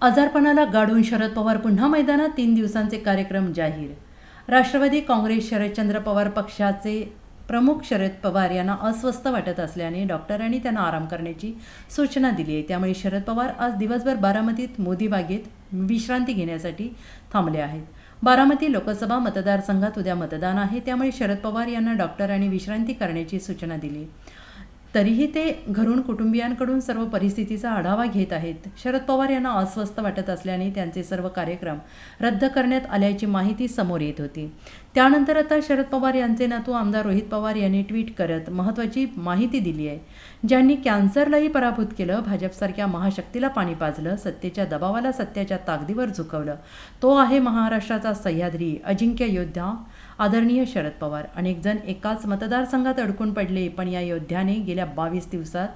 आजारपणाला गाडून शरद पवार पुन्हा मैदानात तीन दिवसांचे कार्यक्रम जाहीर. राष्ट्रवादी काँग्रेस शरदचंद्र पवार पक्षाचे प्रमुख शरद पवार यांना अस्वस्थ वाटत असल्याने डॉक्टरांनी त्यांना आराम करण्याची सूचना दिली आहे. त्यामुळे शरद पवार आज दिवसभर बारामतीत मोदी बागेत विश्रांती घेण्यासाठी थांबले आहेत. बारामती लोकसभा मतदारसंघात उद्या मतदान आहे. त्यामुळे शरद पवार यांना डॉक्टरांनी विश्रांती करण्याची सूचना दिली. तरीही ते घरून कुटुंबियांकडून सर्व परिस्थितीचा आढावा घेत आहेत. शरद पवार यांना अस्वस्थ वाटत असल्याने त्यांचे सर्व कार्यक्रम रद्द करण्यात आल्याची माहिती समोर येत होती. त्यानंतर आता शरद पवार यांचे नातू आमदार रोहित पवार यांनी ट्विट करत महत्त्वाची माहिती दिली आहे. ज्यांनी कॅन्सरलाही पराभूत केलं भाजपसारख्या महाशक्तीला पाणी पाजलं सत्तेच्या दबावाला सत्याच्या ताकदीवर झुकवलं तो आहे महाराष्ट्राचा सह्याद्री अजिंक्य योद्धा आदरणीय शरद पवार. अनेकजण एकाच मतदारसंघात अडकून पडले पण या योद्ध्याने गेल्या बावीस दिवसात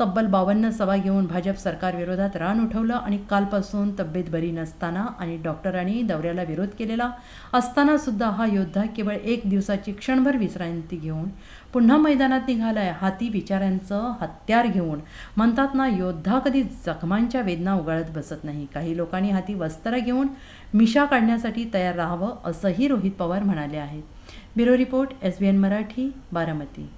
तब्बल बावन्न सभा घेऊन भाजप सरकारविरोधात रान उठवलं आणि कालपासून तब्येत बरी नसताना आणि डॉक्टरांनी दौऱ्याला विरोध केलेला असताना सुद्धा हा योद्धा केवळ एक दिवसाची क्षणभर विश्रांती घेऊन पुन्हा मैदानात निघालाय हाती विचारांचं हत्यार घेऊन. म्हणतात ना योद्धा कधी जखमांच्या वेदना उगाळत बसत नाही. काही लोकांनी हाती वस्त्र घेऊन मिशा काढण्यासाठी तयार राहावं असंही रोहित पवार म्हणाले आहेत. Bureau report S B N Marathi Baramati.